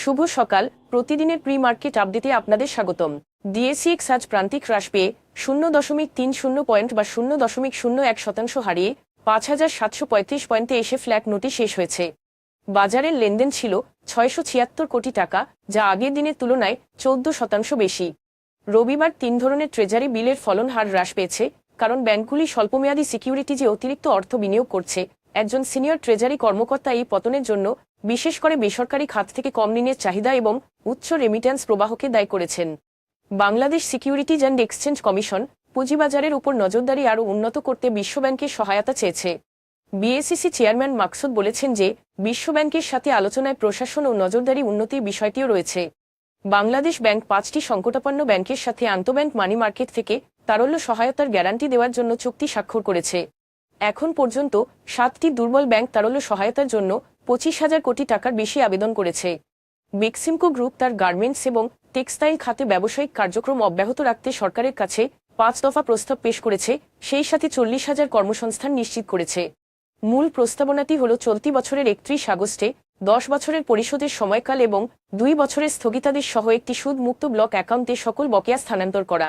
শুভ সকাল। প্রতিদিনের pre market আপডেটে আপনাদের স্বাগতম। ডিএসিএক্স আজ প্রান্তিক হ্রাস পেয়ে শূন্য দশমিক তিন শূন্য পয়েন্ট বা শূন্য দশমিক শূন্য এক শতাংশ হারিয়ে পাঁচ হাজার সাতশো পঁয়ত্রিশ পয়েন্টে এসে ফ্ল্যাট নোটে শেষ হয়েছে। বাজারের লেনদেন ছিল ছয়শো ছিয়াত্তর কোটি টাকা, যা আগের দিনের তুলনায় চৌদ্দ শতাংশ বেশি। রবিবার তিন ধরনের ট্রেজারি বিলের ফলন হার হ্রাস পেয়েছে, কারণ ব্যাংকগুলি স্বল্পমেয়াদী সিকিউরিটি যে অতিরিক্ত অর্থ বিনিয়োগ করছে একজন সিনিয়র ট্রেজারি কর্মকর্তা এই পতনের জন্য বিশেষ করে বেসরকারি খাত থেকে কম ঋণের চাহিদা এবং উচ্চ রেমিট্যান্স প্রবাহকে দায়ী করেছেন। Bangladesh securities and exchange commission পুঁজিবাজারের উপর নজরদারি আরও উন্নত করতে বিশ্বব্যাংকের সহায়তা চেয়েছে। বিএসিসি চেয়ারম্যান মাকসুদ বলেছেন যে, বিশ্বব্যাংকের সাথে আলোচনায় প্রশাসন ও নজরদারি উন্নতির বিষয়টিও রয়েছে। বাংলাদেশ ব্যাংক পাঁচটি সংকটাপন্ন ব্যাংকের সাথে আন্তঃব্যাংক মানি মার্কেট থেকে তারল্য সহায়তার গ্যারান্টি দেওয়ার জন্য চুক্তি স্বাক্ষর করেছে। এখন পর্যন্ত সাতটি দুর্বল ব্যাংক তারল্য সহায়তার জন্য পঁচিশ হাজার কোটি টাকার বেশি আবেদন করেছে। বেক্সিমকো গ্রুপ তার গার্মেন্টস এবং টেক্সটাইল খাতে ব্যবসায়িক কার্যক্রম অব্যাহত রাখতে সরকারের কাছে পাঁচ দফা প্রস্তাব পেশ করেছে, সেই সাথে চল্লিশ হাজার কর্মসংস্থান নিশ্চিত করেছে। মূল প্রস্তাবনাটি হল, চলতি বছরের একত্রিশ আগস্টে দশ বছরের পরিশোধের সময়কাল এবং দুই বছরের স্থগিতাদেশ সহ একটি সুদমুক্ত ব্লক অ্যাকাউন্টে সকল বকেয়া স্থানান্তর করা।